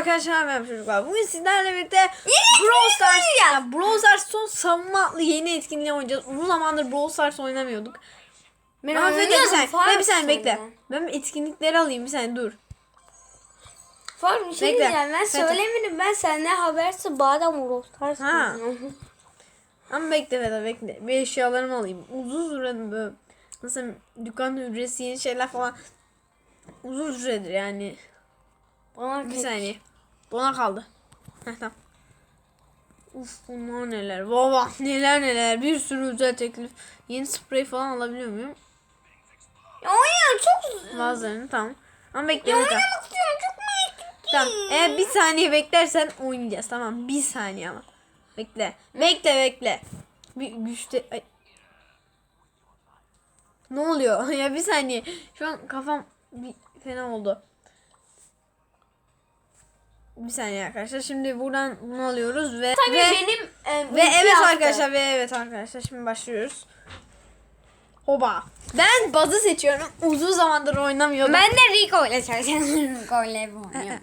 arkadaşlar merhaba çocuklar. Bugün sizlerle birlikte Brawl Stars, ya Brawl Stars son savunma adlı yeni etkinliği oynayacağız. Uzun zamandır Brawl Stars oynamıyorduk. Ben oynuyordum, saniye, Faruk Fede bir saniye bekle. Ben bir etkinlikleri alayım bir saniye dur. Faruk bir şey Bekle. diyeceğim. Ben söylemedim. Ben senden habersiz Bağdam Uğraşlar Ha. Ama bekle Fede bekle. Bir eşyalarımı alayım. Uzun süredir böyle. Nasıl dükkan ücreti yeni şeyler falan. Uzun süredir yani. Bana Bir saniye. Bana kaldı. Heh tamam. Uf bunlar neler. Baba neler neler. Bir sürü özel teklif. Yeni sprey falan alabiliyor muyum? Ya oynuyorum çok Bazılarını tamam. Ama bekle Ya oynamak istiyorum çok merak. Tamam. Eğer bir saniye beklersen oynayacağız. Tamam. Bir saniye ama. Bekle. Bekle bekle. Bir güçte... Ay. Ne oluyor? ya bir saniye. Şu an kafam bir fena oldu. Bir saniye arkadaşlar. Şimdi buradan bunu alıyoruz ve Tabii ve, benim e, ve evet hafta. arkadaşlar ve evet arkadaşlar şimdi başlıyoruz. Hoba. Ben bazı seçiyorum. Uzun zamandır oynamıyordum. Ben de Rico ile çalışıyorum. Rico ile oynuyorum.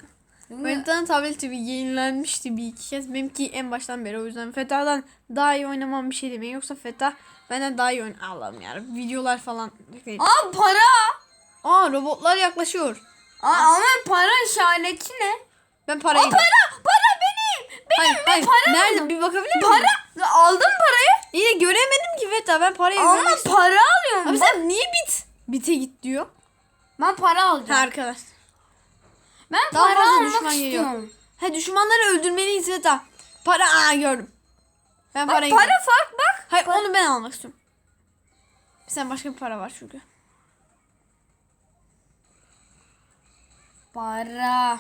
Haritanın tableti bir yenilenmişti bir iki kez. Benimki en baştan beri o yüzden Fetha'dan daha iyi oynamam bir şey demeyin. Yoksa Fetha benden daha iyi oyun. Allah'ım yarabbim. Videolar falan. Aa para. Aa robotlar yaklaşıyor. Aa, ama para işareti ne? Ben parayı... Aa para. Para benim. Benim Hayır, ben hayır. para. Nerede? Bir bakabilir miyim? Para. Aldım parayı. İyi de göremedim ki Fetha. Ben parayı Ama para alıyorum. Abi ben. sen niye bit? Bite git diyor. Ben para alacağım. Ha arkadaş. Ben Daha para fazla almak düşman istiyorum. Ha düşmanları öldürmeliyiz Fetha. Para aa gördüm. Ben Bak parayı para fark bak. Hayır onu ben almak istiyorum. Sen başka bir para var çünkü. Para.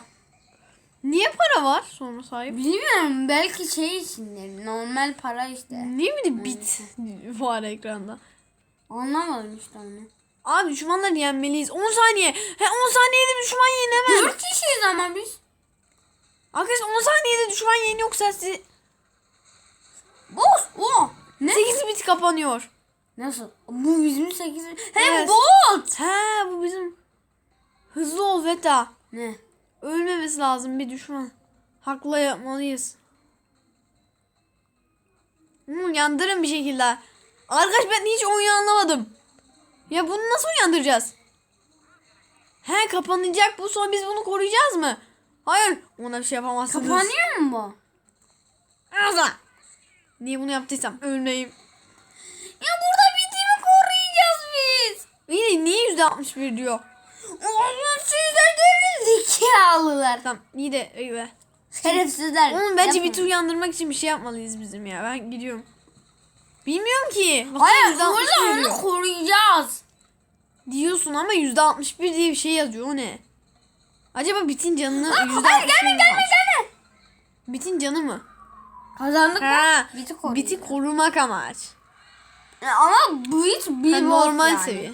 Niye para var sonra sahip? Bilmiyorum belki şey içindir. Normal para işte. Niye bir de bit var ekranda? Anlamadım işte onu. Abi düşmanları yenmeliyiz. 10 saniye. He 10 saniyede düşman yenemem. Dört kişiyiz ama biz. Arkadaşlar 10 saniyede düşman yeni yoksa sizi Boss. O. Ne? 8 bit kapanıyor. Nasıl? Bu bizim 8. Hem Evet. bot. He bu bizim hızlı ol Veta. Ne? Ölmemesi lazım bir düşman. Hakla yapmalıyız. Hmm, yandırın bir şekilde. Arkadaş ben hiç oyunu anlamadım. Ya bunu nasıl uyandıracağız? He kapanacak bu son biz bunu koruyacağız mı? Hayır ona bir şey yapamazsınız. Kapanıyor mu bu? Ağza. Niye bunu yaptıysam ölmeyeyim. Ya burada bitimi koruyacağız biz. İyi de niye yüzde 61 diyor. Oğlum sizler de zekalılar. Tamam iyi de iyi be. Şerefsizler. Oğlum bence Yapma. biti uyandırmak için bir şey yapmalıyız bizim ya. Ben gidiyorum. Bilmiyorum ki. Bakın Hayır %61 burada diyor. onu koruyacağız. Diyorsun ama yüzde 61 diye bir şey yazıyor. O ne? Acaba bitin canını yüzde hayır, gelme, gelme, gelme. Bitin canı mı? Kazandık Ha, mı? Biti koruyacağız. biti korumak amaç. Ya Ama bu hiç bir normal yani. seviye.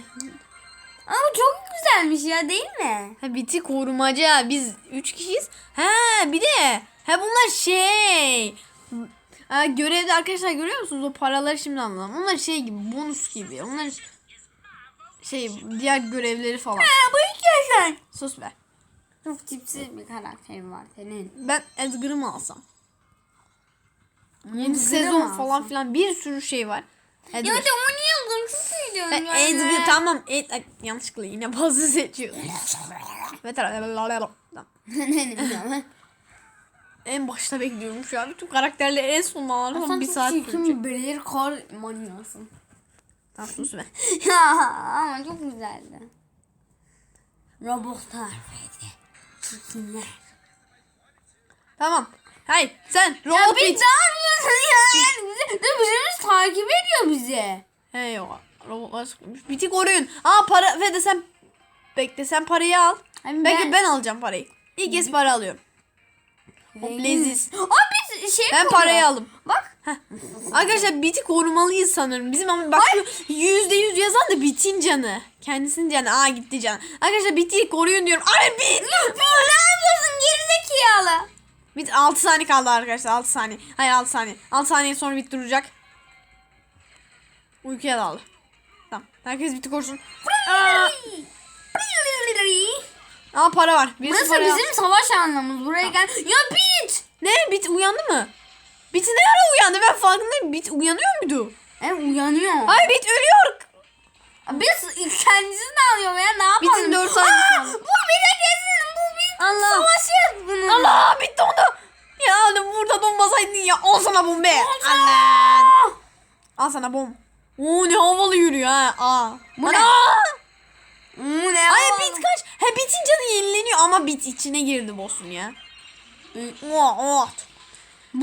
Ama çok güzelmiş ya değil mi? Ha biti korumaca. Biz 3 kişiyiz. Ha bir de. Ha bunlar şey. Ha, görevde arkadaşlar görüyor musunuz? O paraları şimdi anladım. Onlar şey gibi bonus gibi. Onlar şey diğer görevleri falan. Ya bu hikaye Sus be. Çok tipsiz bir karakterin var senin. Ben Edgar'ı mı alsam? Yeni sezon falan filan bir sürü şey var. Edgar. Ya hadi oynayalım çok iyi Ha, Edgar tamam. Ed, ay, yanlışlıkla yine bazı seçiyorum. Ve tamam. En başta bekliyorum şu an. Bütün karakterleri en sonuna alırım. Sen Bir çok saat sürecek. çirkin bir kar manyasın. Tamam sus be. ama çok güzeldi. Robotlar ve çirkinler. Tamam. Hayır sen Ya robot bir bit. daha yapıyorsun ya? Yani bizi, de bizi takip ediyor bizi. He yok. Robotlar sıkılmış. Biti koruyun. Aa para ve de sen bekle sen parayı al. Hani Belki ben- ben alacağım parayı. İlk kez para alıyorum. O leziz. Aa biz şey Ben parayı aldım. Bak. Arkadaşlar biti korumalıyız sanırım. Bizim ama bak yüzde yüz yazan da bitin canı. Kendisinin canı. Aa gitti can. Arkadaşlar biti koruyun diyorum. Ay bit. ne yapıyorsun gerizekalı? Bit 6 saniye kaldı arkadaşlar 6 saniye. Hayır 6 saniye. 6 saniye sonra bit duracak. Uykuya daldı. Tamam. Herkes biti korusun. Aa, Aa para var. Birisi Burası para bizim savaş alanımız. Buraya gel. Ya bit. Ne? Bit uyandı mı? Bit ne ara uyandı? Ben farkındayım. Bit uyanıyor muydu? E uyanıyor. Ay Bit ölüyor. Biz kendisini alıyor ya ne yapalım? Bit'in dört saniyesi Aa, kaldı. Bu bir de kesin. Bu bir Allah. savaşıyoruz bunun. Allah Bit dondu. Ya burada donmasaydın ya. Al sana bom be. Allah. Al sana bom. Oo ne havalı yürüyor ha. Aa. Bu ne? Oo, ne Ay? Bit kaç. He Bit'in canı yenileniyor ama Bit içine girdi boss'un ya. Oh, oh.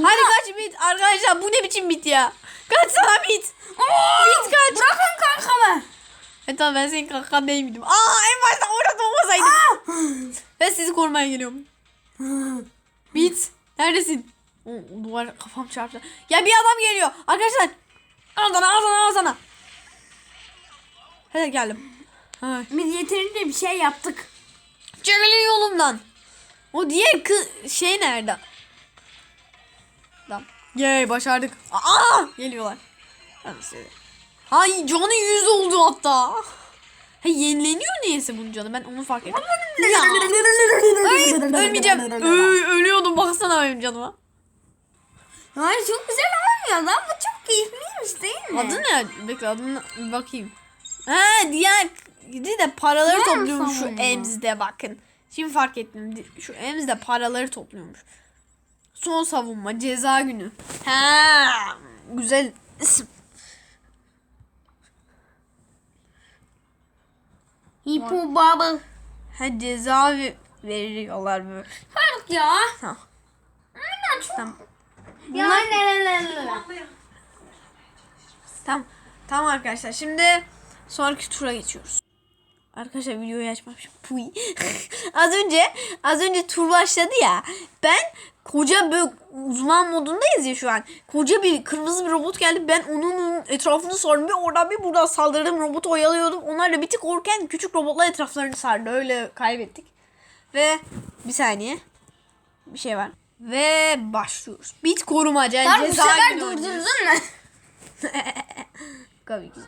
Hadi kaç Bit. Arkadaşlar bu ne biçim Bit ya. Kaç sana Bit. Bit kaç. Bırakın kankamı. E tamam ben senin kankan değil miydim? Aa en başta orada. Ben sizi korumaya geliyorum. Bit. Neredesin? O, o duvar kafam çarptı. Ya bir adam geliyor. Arkadaşlar. Al sana al sana al sana. Hadi geldim. Ay. Biz yeterince bir şey yaptık. Çekilin yolumdan. O diğer kı şey nerede? Tamam. Yay başardık. Aa geliyorlar. Hadi söyle. Ay canı yüz oldu hatta. Ha yenileniyor niyeyse bunun canı. Ben onu fark ettim. Ya. Ay, ölmeyeceğim. Ö, ölüyordum baksana benim canıma. Ay çok güzel oynuyor lan. Bu çok keyifliymiş değil mi? Adı ne? Bekle adına bir bakayım. Ha diğer de paraları topluyormuş şu savunuyor. Ems'de bakın. Şimdi fark ettim. Şu Ems'de paraları topluyormuş. Son savunma ceza günü. Ha güzel isim. Hippo bubble. Ha ceza ve- veriyorlar böyle. Fark ya. Tamam. Aynen çok. Tamam. Bunlar nerelerler? Tamam. Tamam arkadaşlar. Şimdi sonraki tura geçiyoruz. Arkadaşlar videoyu açmamışım. Puy. az önce az önce tur başladı ya. Ben koca böyle uzman modundayız ya şu an. Koca bir kırmızı bir robot geldi. Ben onun etrafını sardım. Bir oradan bir buradan saldırdım. Robotu oyalıyordum. Onlar da bir tık korken küçük robotlar etraflarını sardı. Öyle kaybettik. Ve bir saniye. Bir şey var. Ve başlıyoruz. Bit korumaca. Sen bu sefer durdurdun mu? Tabii ki.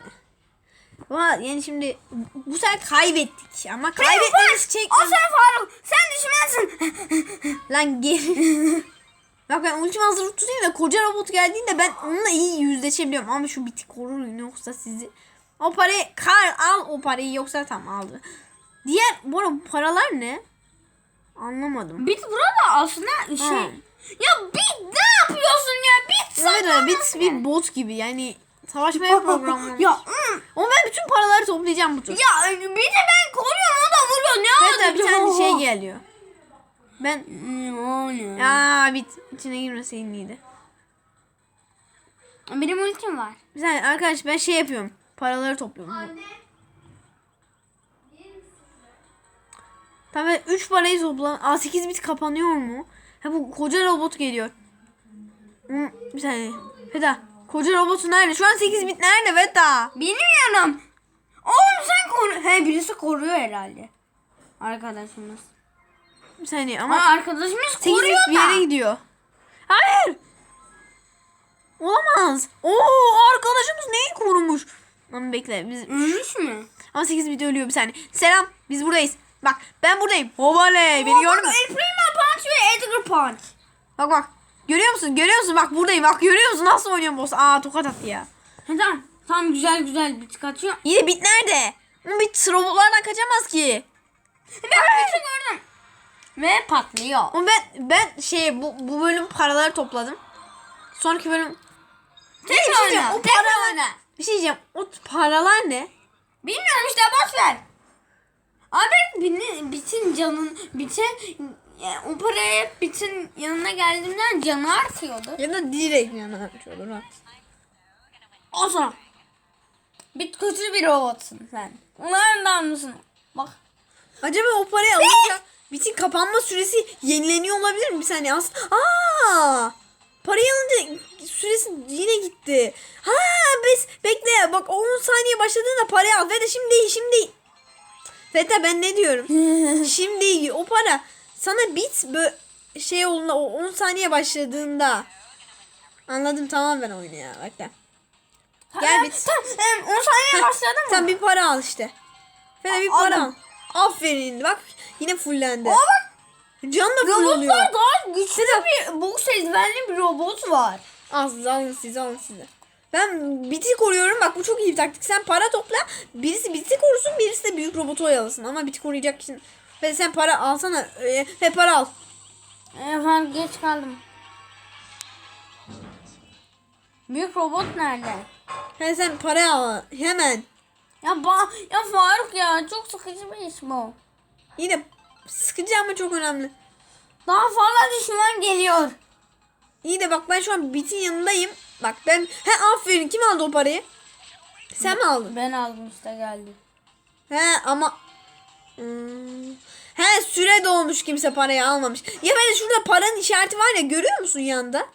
Ama yani şimdi bu sefer kaybettik ama kaybetmemiz O çekmemiz. sen Faruk. Sen düşmezsin. Lan geri. Bak ben ultim hazır tutayım da koca robot geldiğinde ben onunla iyi yüzleşebiliyorum ama şu biti korur yoksa sizi. O parayı kar al o parayı yoksa tam aldı. Diğer bu arada bu paralar ne? Anlamadım. Bit burada aslında şey. Ha. Ya Bit ne yapıyorsun ya? Bit sana. evet, bit bir bot gibi yani savaşmaya programlanmış. Ya mm, Ama ben bütün paraları toplayacağım bu tur. ya bir de ben koruyorum o da vuruyor. Ne oldu? bir tane şey geliyor. Ben ne? Aa bit içine girmeseydin iyiydi. Benim ultim var. Bir saniye arkadaş ben şey yapıyorum. Paraları topluyorum. Tamam 3 parayı topla. Aa 8 bit kapanıyor mu? Ha bu koca robot geliyor. Hmm, bir saniye. Feda. Koca robotu nerede? Şu an 8 bit nerede Feda? Bilmiyorum. Oğlum sen koru... He birisi koruyor herhalde. Arkadaşımız. Bir saniye Ama ama arkadaşımız 8 bit koruyor bir yere gidiyor. Hayır. Olamaz. Oo arkadaşımız neyi korumuş? Ama bekle biz Ölmüş mü? Ama 8 bit ölüyor bir saniye. Selam biz buradayız. Bak ben buradayım. Hobaley beni gördün mü? El Primo Punch ve Edgar Punch. Bak bak. Görüyor musun? Görüyor musun? Bak buradayım. Bak görüyor musun? Nasıl oynuyorum boss? Aa tokat attı ya. He tamam. Tamam güzel güzel bit kaçıyor. İyi de bit nerede? O bit robotlardan kaçamaz ki. Ben bit'i gördüm. Ve patlıyor. Ama ben ben şey bu, bu bölüm paraları topladım. Sonraki bölüm Tekrar bir şey diyeceğim, oyna. o Tekrar para- oyna. bir şey diyeceğim. O paralar ne? Bilmiyorum işte boş ver. Abi bitin canın bitin yani o paraya bitin yanına geldiğimden canı artıyordu. Ya da direkt yana açıyordur ha. Zaman. Bit kötü bir robotsun sen. Onlardan mısın? Bak. Acaba o parayı alınca bitin kapanma süresi yenileniyor olabilir mi? Bir saniye aslında. Aa! Parayı alınca süresi yine gitti. Ha biz bekle bak 10 saniye başladığında parayı al. Ve de şimdi şimdi. Feta ben ne diyorum? şimdi o para sana bit şey olduğunda o 10 saniye başladığında Anladım tamam ben oyunu ya bekle. Gel bit. Tamam. em, 10 saniye başladı mı? Sen bir para al işte. Feta bir para al. Aferin bak yine fullendi. Aa bak Can da full oluyor. robotlar daha güçlü bir boks eldivenli bir robot var. Al size alın size alın size. Ben biti koruyorum bak bu çok iyi bir taktik. Sen para topla. Birisi biti korusun birisi de büyük robotu oyalasın. Ama biti koruyacak için. Ve sen para alsana. E, he para al. Efendim geç kaldım. Büyük robot nerede? He sen para al. Hemen. Ya ba ya Faruk ya çok sıkıcı bir iş bu. Yine sıkıcı ama çok önemli. Daha fazla düşman geliyor. İyi de bak ben şu an bitin yanındayım. Bak ben he aferin kim aldı o parayı? Sen mi aldın? Ben aldım işte geldi. He ama Hmm. He süre dolmuş kimse parayı almamış. Ya ben de şurada paranın işareti var ya görüyor musun yanında?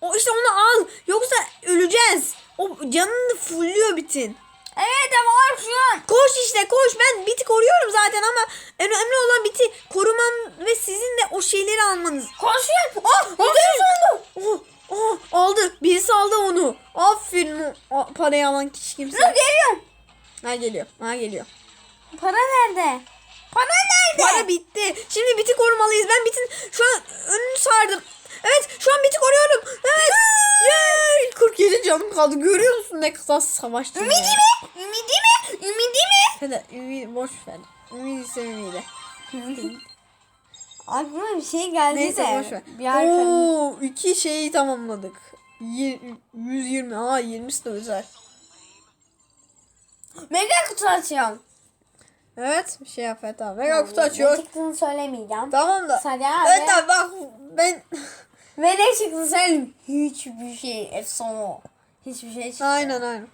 O işte onu al. Yoksa öleceğiz. O canını fulluyor bitin. Evet Faruk şu an. Koş işte koş. Ben biti koruyorum zaten ama en önemli olan biti korumam ve sizin de o şeyleri almanız. Koşuyor. Oh, Aldı. oldu. Oh, oh, aldı. Birisi aldı onu. Aferin o parayı alan kişi kimse. Dur geliyorum. Ha geliyor. Ha geliyor. Para nerede? Para nerede? Para bitti. Şimdi biti korumalıyız. Ben bitin şu an önünü sardım. Evet şu an biti koruyorum. Evet. Yay! 47 canım kaldı. Görüyor musun ne kadar savaştım. Ümidi mi? Ümidi mi? Ümidi mi? Hadi ümit boş ver. Ümit ise ümidi. Aklıma bir şey geldi Neyse de. boş ver. Bir. Oo, iki şeyi tamamladık. Ye- 120. Aa 20'si de özel. Mega kutu açıyorum. Evet bir şey yap evet abi. Mega kutu açıyor. Ne çıktığını söylemeyeceğim. Tamam da. Sadece abi. Evet abi bak ben Ve ne çıktı söyleyeyim. Hiçbir şey efsane. Hiçbir şey çıktı. aynen aynen.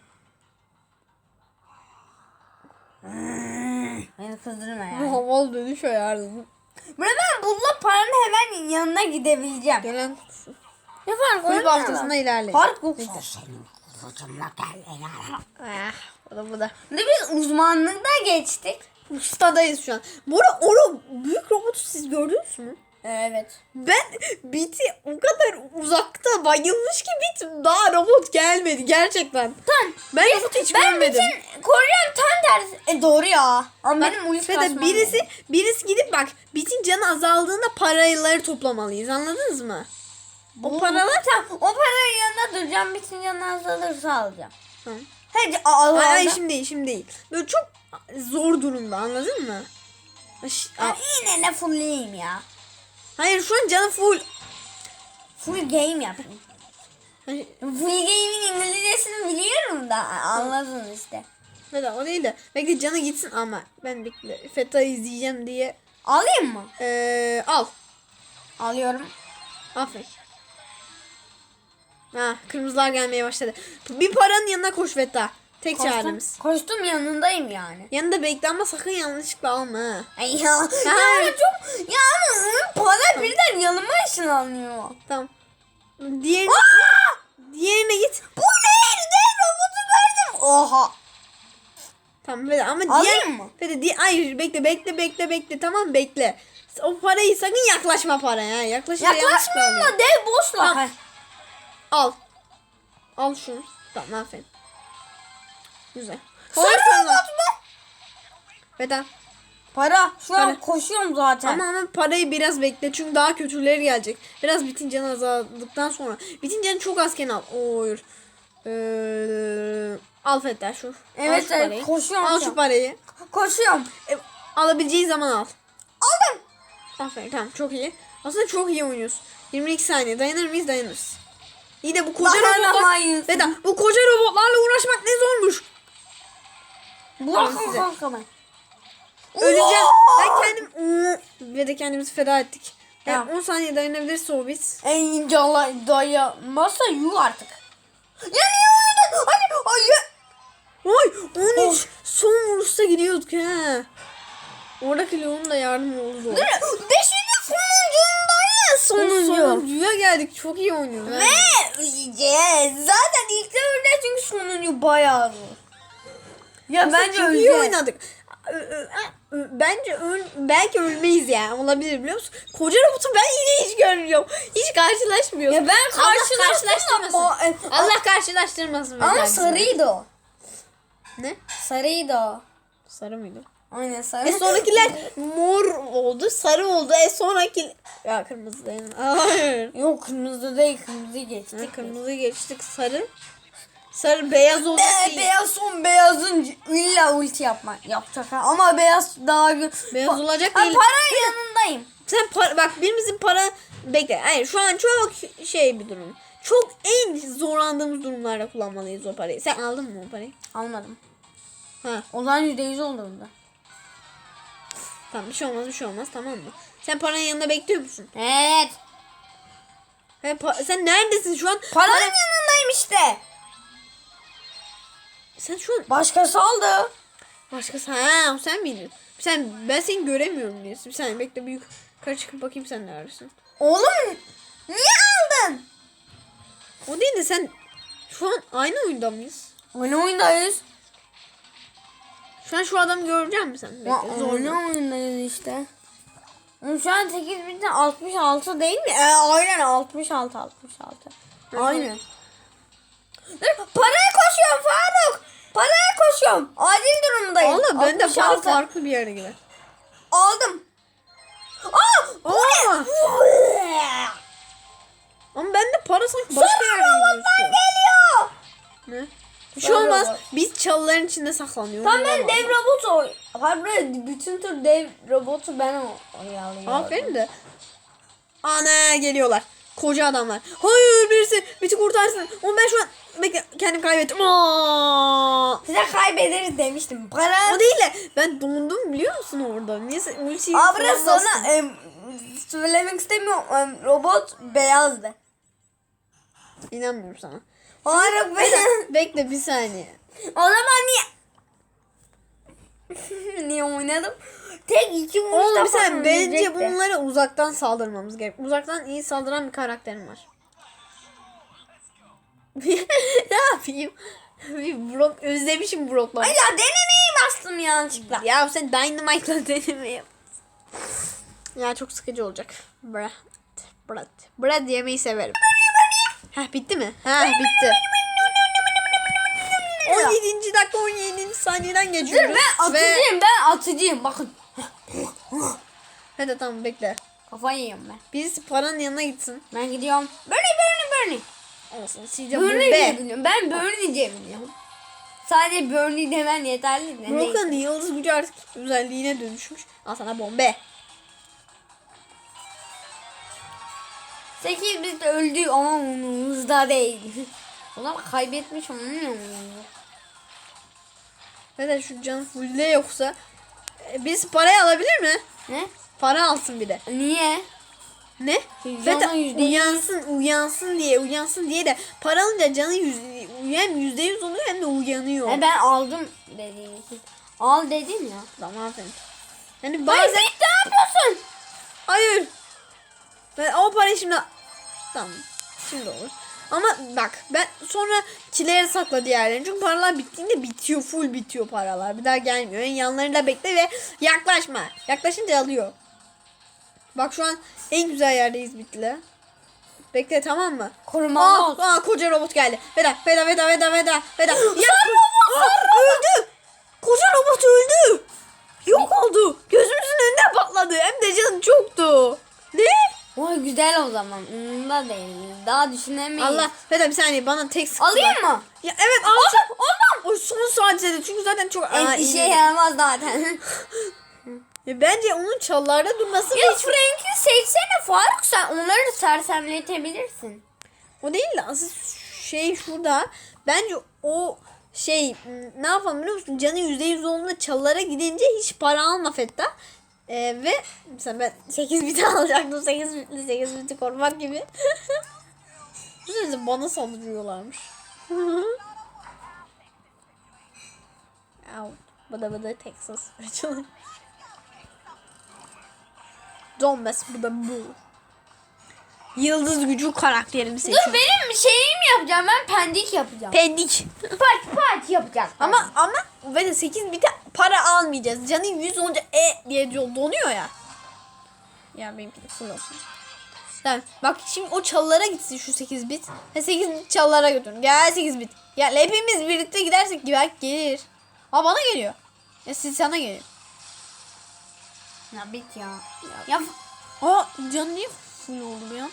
Beni kızdırma ya. Bu havalı dönüş ayarladım. Böyle ben bununla paranın hemen yanına gidebileceğim. Gelen kutusu. Ne fark Kulüp haftasında ilerleyin. Fark yok. Ah, da da. Ne biz uzmanlıkta geçtik. Ustadayız şu an. Bu arada o ro- büyük robotu siz gördünüz mü? Evet. Ben Biti o kadar uzakta bayılmış ki Bit daha robot gelmedi gerçekten. Tan. Ben robotu hiç Ben görmedim. bütün koruyan tam tersi. E doğru ya. Ama Bak, benim uyuz kasmam birisi lazım. birisi gidip bak Bit'in canı azaldığında paraları toplamalıyız anladınız mı? O paralar Tamam o paranın yanında duracağım. Bütün yanına azalırsa alacağım. Tamam. Hadi al Ay, ay al. şimdi değil şimdi değil. Böyle çok zor durumda anladın mı? Aş- Ben yine de fullleyeyim ya. Hayır şu an canı full. Full game yapayım. Hayır, Full game'in İngilizcesini biliyorum da anladın işte. Neden o değil de. Bekle canı gitsin ama ben bekle. Feta izleyeceğim diye. Alayım mı? Ee, al. Alıyorum. Aferin. Ha, kırmızılar gelmeye başladı. Bir paranın yanına koş Feta. Tek Koştum, çaremiz. koştum yanındayım yani. Yanında bekle ama sakın yanlışlıkla alma ha. Ay ya. ya çok ya ama onun para birden yanıma ışınlanıyor. Tamam. Diğerine, diğerine git. Bu neydi? Robotu gördüm. Oha. Tamam Feta ama diğer... Alayım mı? Feta di hayır bekle bekle bekle bekle tamam bekle. O parayı sakın yaklaşma paraya. Yaklaşma alıyor. ama dev boşla. Tamam. Al. Al şunu. Tamam aferin. Güzel. Lan. mu? Beden. Para. Şu an Para. koşuyorum zaten. Ama ama parayı biraz bekle çünkü daha kötüleri gelecek. Biraz bitin canı azaldıktan sonra. Bitin canı çok azken al. Oy. Ee, al Fetter şu. Evet, al şu evet, parayı. koşuyorum Al şu an. parayı. Koşuyorum. E, alabileceğin zaman al. Aldım. Aferin tamam çok iyi. Aslında çok iyi oynuyorsun. 22 saniye dayanır mıyız dayanırız. İyi de bu koca robotlar... Dayanamayız. Veda bu koca robotlarla uğraşmak ne zormuş. Bırakın size. kanka ben. Öleceğim. Ben kendim ve de kendimizi feda ettik. Yani Tamam. 10 saniye dayanabilirse o biz. En ince Allah dayanmazsa yuh artık. Yanıyor. Hadi. Ay. Oy 13 son vuruşta gidiyorduk ha. Oradaki Leon da yardım oldu. Beşinci sonuncundayız. Sonuncu. Sonuncuya geldik. Çok iyi oynuyoruz. Ve öleceğiz. Zaten ilk önce çünkü sonuncu bayağı zor. Ya Aslında bence çok iyi oynadık. Bence öl belki ölmeyiz ya. Olabilir biliyor musun? Koca robotu ben yine hiç görmüyorum. Hiç karşılaşmıyoruz. Ya ben karşılaştırmasın. Allah karşılaştırmasın. Ama sarıydı o. Ne? Sarıydı o. Sarı mıydı? Aynen sarı. E sonrakiler mor oldu, sarı oldu. E sonraki ya kırmızı değil. Hayır. Yok kırmızı değil kırmızı geçti. Ha, kırmızı geçtik sarı. Sarı beyaz oldu. Be, beyaz son beyazın illa ulti yapmak yapacak ha. ama beyaz daha Beyaz olacak Ha, değil. Para yanındayım. Sen para, bak birimizin para bekle. Hayır şu an çok şey bir durum. Çok en zorlandığımız durumlarda kullanmalıyız o parayı. Sen aldın mı o parayı? Almadım. Ha O zaman yüzde yüz olduğunda. Tamam bir şey olmaz bir şey olmaz tamam mı? Sen paranın yanında bekliyor musun? Evet. He, sen neredesin şu an? Paranın Para- yanındayım işte. Sen şu an Başkası aldı. başkası ha sen miydin? Sen ben seni göremiyorum diye. Bir saniye bekle büyük yukarı çıkıp bakayım sen neredesin. Oğlum niye aldın? O değil de sen şu an aynı oyunda mıyız? Oyun oyundayız. An şu adamı göreceğim mi sen? Bekle, Ya, zor. oyun oyundayız işte. Oğlum Şu an 8066 değil mi? E, aynen 66 66. Aynen. Dur, Paraya koşuyorum Faruk. Paraya koşuyorum. Acil durumdayım. Allah ben de para 66. farklı bir yere gider. Aldım. Aa! Aa! Ama ben de para sanki başka yerde gidiyorsun. Geliyor. Ne? Bir şey olmaz. robot. Biz çalıların içinde saklanıyoruz. Tam ben dev robotu oy. Pardon bütün tür dev robotu ben oyalıyorum. Aferin de. Ana geliyorlar. Koca adamlar. Hayır birisi bizi kurtarsın. Ama ben şu an bekle kendim kaybettim. Aa! Size kaybederiz demiştim. Para. O değil de ben dondum biliyor musun orada? Niye ultiyi kullanmazsın? sana em, söylemek istemiyorum. Em, robot beyazdı. İnanmıyorum sana. Faruk ben. Bekle bir saniye. o zaman niye? niye oynadım? Tek iki vuruşta Oğlum saniye bence bunlara uzaktan saldırmamız gerek. Uzaktan iyi saldıran bir karakterim var. ne yapayım? Bir Brock özlemişim Brock'la. Ay ya denemeyi bastım yanlışlıkla. Ya sen Dynamite'la deneme yap. Ya çok sıkıcı olacak. Brad. Brad. Brad yemeyi severim. Heh bitti mi? Ha bitti. 17. dakika 17. saniyeden Dur geçiyoruz. ben Ve... atıcıyım ben atıcıyım bakın. Hadi tamam bekle. Kafayı yiyorum ben. Biz paranın yanına gitsin. Ben gidiyorum. Bernie Bernie Bernie. Olsun. Sizce bu be. diyebiliyorum. Ben Bernie diyebiliyorum. Sadece Bernie demen yeterli. de. Neyse. Brock'un yıldız gücü artık özelliğine dönüşmüş. Al sana bombe. 8 biz de öldü ama umurumuzda değil. zaman kaybetmiş mu? Neden şu canı fulle yoksa. E, Biz parayı alabilir mi? Ne? Para alsın bir de. Niye? Ne? Zaten uyansın uyansın diye uyansın diye de para alınca canı yüz, hem yüzde yüz oluyor hem de uyanıyor. E ben aldım için. Al dedim ya. Tamam aferin. Yani bazen... sen ne yapıyorsun? Hayır. Ben o parayı şimdi... Tamam. Şimdi olur. Ama bak ben sonra kilere sakla diğerlerini. Çünkü paralar bittiğinde bitiyor. Full bitiyor paralar. Bir daha gelmiyor. Yani yanlarında bekle ve yaklaşma. Yaklaşınca alıyor. Bak şu an en güzel yerdeyiz bittiler. Bekle tamam mı? Korumalı Aa, olsun. aa koca robot geldi. Veda veda veda veda veda veda. Ya, Aa, öldü. Koca robot öldü. Yok oldu. Gözümüzün önünde patladı. Hem de canı çoktu. Oy güzel o zaman. Umurumda değil. Daha düşünemeyiz. Allah Veda bir saniye bana tek. Alayım mı? Ya evet al. Oğlum, O son sadece çünkü zaten çok Aa, iyi. işe yaramaz zaten. Ya bence onun çallarda durması ya hiç- Frank'i seçsene Faruk sen onları sersemletebilirsin. O değil de asıl şey şurada. Bence o şey ne yapalım biliyor musun? Canı %100 olduğunda çalılara gidince hiç para alma Fetta. Ee, ve mesela ben 8 biti alacaktım. 8 bitli 8 biti korumak gibi. Düşünsene bana saldırıyorlarmış. Au. Bıda bıda Texas. Donbass bıda bu. Yıldız gücü karakterimi seçiyorum. Dur benim şeyimi yapacağım ben pendik yapacağım. Pendik. Paç paç yapacağım. Ama ama ve de 8 bite para almayacağız. Canı 100 olunca e diye donuyor ya. Ya benimki de full olsun. Tamam. Bak şimdi o çalılara gitsin şu 8 bit. Ha 8 bit çalılara götürün. Gel 8 bit. Ya hepimiz birlikte gidersek belki gelir. Aa bana geliyor. Ya siz sana geliyor. Ya bit ya. Ya Aa can niye full oldu ya?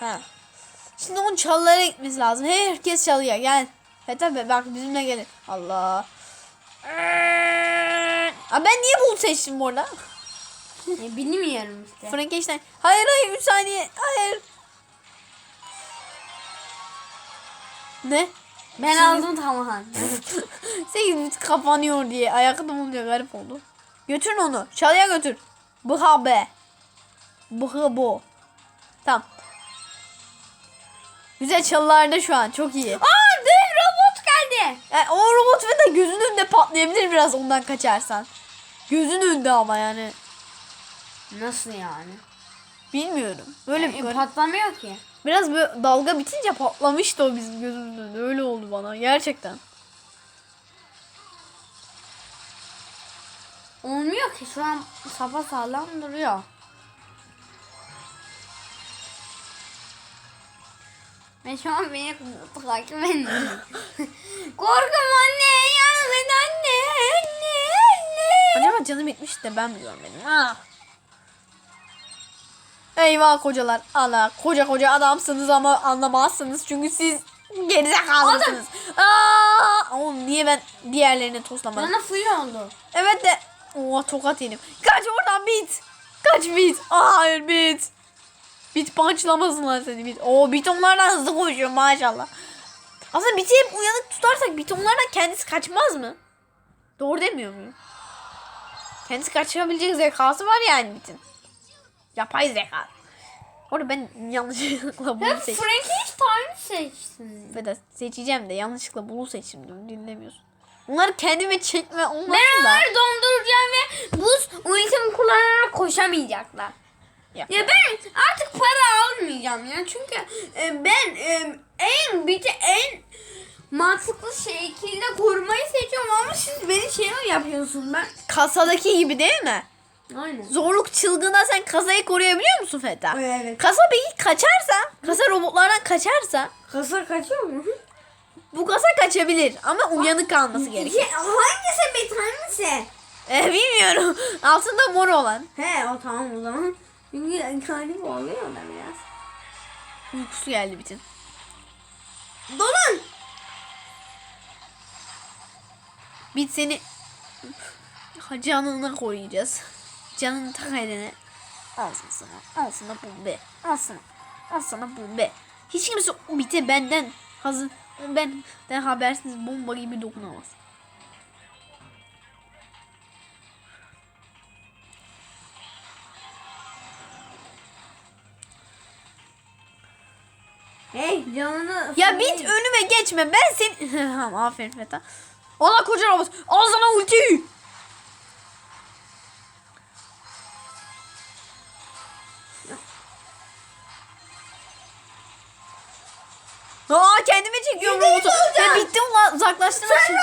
Ha. Şimdi onun çalılara gitmesi lazım. Herkes çalıya gel. He tabi bak bizimle gelin. Allah. Aa, ben niye bulut seçtim bu arada? E, bilmiyorum işte. Frankenstein. Hayır hayır 3 saniye. Hayır. Ne? Ben aldım tamam. 8 bit kapanıyor diye ayakta bulunca garip oldu. Götürün onu. Çalıya götür. Bıha be. Bıha bu. Tamam. Güzel çalılarda şu an. Çok iyi. Aa dev robot geldi. Yani o robot ve de gözünün önünde patlayabilir biraz ondan kaçarsan. Gözün önünde ama yani. Nasıl yani? Bilmiyorum. Böyle bir E, garip. patlamıyor ki. Biraz böyle dalga bitince patlamıştı o bizim gözümüzün önünde. Öyle oldu bana gerçekten. Olmuyor ki şu an sapa sağlam duruyor. Ve şu an beni takip edin. Korkum anne yardım et anne anne anne. Acaba canım bitmiş de ben mi görmedim? Ha. Eyvah kocalar. Allah koca koca adamsınız ama anlamazsınız çünkü siz gerizekalısınız. Aa! Oğlum niye ben diğerlerini toslamadım? Bana full oldu. Evet de Oha tokat yedim. Kaç oradan bit. Kaç bit. Aa, hayır bit. Bit punchlamazsınlar seni bit. Oo bit onlardan hızlı koşuyor maşallah. Aslında biti hep uyanık tutarsak bit onlardan kendisi kaçmaz mı? Doğru demiyor muyum? Kendisi kaçabilecek zekası var yani bitin. Yapay zeka. Orada ben yanlışlıkla bunu seçtim. Frankenstein seçtin. Ve de seçeceğim de yanlışlıkla bunu seçtim diyorum dinlemiyorsun. Bunları kendime çekme olmasın Ben da. onları donduracağım ve buz ultimi kullanarak koşamayacaklar. Ya. Ya ben artık para almayacağım ya çünkü e, ben e, en bir de en mantıklı şekilde korumayı seçiyorum ama siz beni şey mi yapıyorsunuz ben? Kasadaki gibi değil mi? Aynen. Zorluk çılgına sen kasayı koruyabiliyor musun Feta? Evet. Kasa peki kaçarsa, kasa robotlardan kaçarsa Kasa kaçıyor mu? bu kasa kaçabilir ama uyanık kalması gerekiyor. hangisi bir tanesi? Eh, bilmiyorum. Altında mor olan. He o tamam o zaman. Çünkü kalbim oluyor da biraz. Uykusu geldi bütün. Donun. Bit seni Ha, canını koruyacağız. Canını tak eline. Alsın sana. Al sana bombe. Al sana. Al sana bombe. Hiç kimse o bite benden hazır benden habersiz bomba gibi dokunamaz. Hey canını. Ya bit önüme geçme. Ben seni... aferin Feta. Allah koca robot. Al sana ulti. Aa kendime çekiyorum Yedi robotu. olacak. Ya bitti ulan uzaklaştırmak için.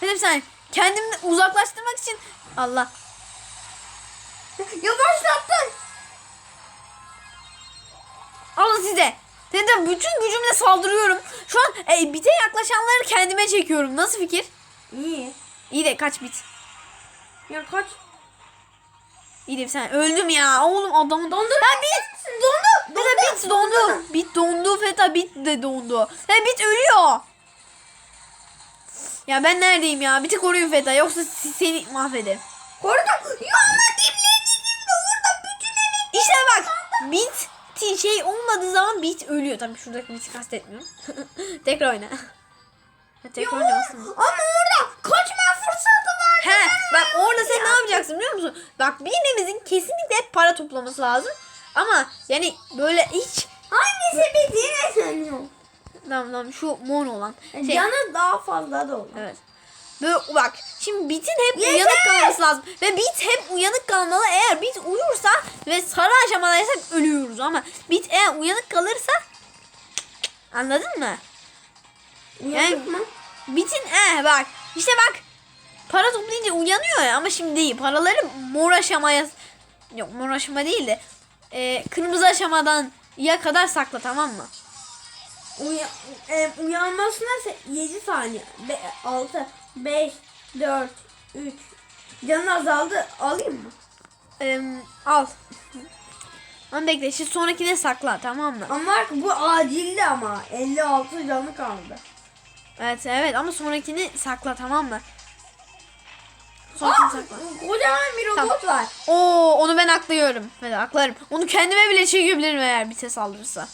Hadi sen kendimi uzaklaştırmak için Allah. Yavaşlattın. Alın size. Neden bütün gücümle saldırıyorum. Şu an e, bite yaklaşanları kendime çekiyorum. Nasıl fikir? İyi. İyi de kaç bit. Ya kaç? İyi de sen öldüm ya. Oğlum adamı dondu. Ha bit. Dondu. Feta bit dondu. Bit dondu. Feta bit de dondu. Ha bit ölüyor. Ya ben neredeyim ya? Biti koruyun Feta. Yoksa seni mahvederim. Korudum. Ya ama diplerine girdi. Orada bütün evi. İşte bak. Bit ti- şey olmadığı zaman bit ölüyor. Tabii şuradaki biti kastetmiyorum. Tekrar oyna. Ha, Tekrar oynamasın. Ama orada kaçma fırsatı var. He bak orada sen ne yapacaksın biliyor musun? Bak birimizin kesinlikle hep para toplaması lazım. Ama yani böyle hiç Hangisi bittiğine söylüyor. tamam tamam şu mor olan. Şey, Canı daha fazla da olur. Evet. Böyle bak şimdi bitin hep Yeter! uyanık kalması lazım. Ve bit hep uyanık kalmalı. Eğer bit uyursa ve sarı aşamadaysak ölüyoruz ama bit eğer uyanık kalırsa anladın mı? Uyanık Yani- mı? Bitin eh bak işte bak para toplayınca uyanıyor ya ama şimdi değil. Paraları mor aşamaya yok mor aşama değil de e, kırmızı aşamadan ya kadar sakla tamam mı? Uya, e, uyanmasına 7 saniye. 6, 5, 4, 3, Canın azaldı. Alayım mı? Ee, al. Ama bekle şimdi sonrakine sakla tamam mı? Ama bu acildi ama. 56 canı kaldı. Evet evet ama sonrakini sakla tamam mı? Sonrakini Aa, sakla. kocaman bir robot var. Oo onu ben aklıyorum. Ben aklarım. Onu kendime bile çekebilirim eğer bir ses saldırırsa.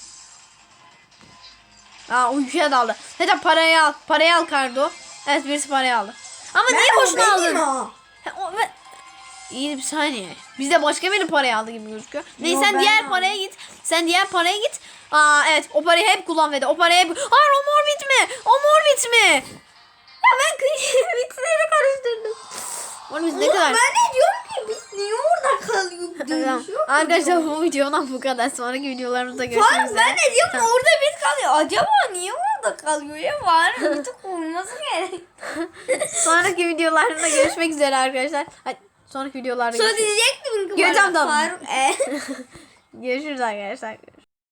Aa uykuya daldı. Hadi parayı al. Parayı al Kardo. Evet birisi parayı aldı. Ama niye Ben o boşuna aldın? o. Ha, o, ve... İyi bir saniye. Bizde başka biri parayı aldı gibi gözüküyor. Neyse Yo, sen ben diğer aldım. paraya git. Sen diğer paraya git. Aa evet o parayı hep kullan ve de o parayı hep... Aa o mor bitme. O mor bitme. Ya ben bitleri karıştırdım. Oğlum biz ne Oğlum kadar... ben de diyorum ki biz niye orada kalıyoruz? Tamam. Dönüşüyor? Arkadaşlar bu videodan bu kadar. Sonraki videolarımızda görüşmek Faruk üzere. ben de diyorum ki orada biz kalıyor. Acaba niye orada kalıyor ya? Faruk bir tık olması gerek. Sonraki videolarda görüşmek üzere arkadaşlar. Hadi sonraki videolarda Sonra görüşürüz. diyecektim ki bana, tamam. Faruk e. görüşürüz arkadaşlar.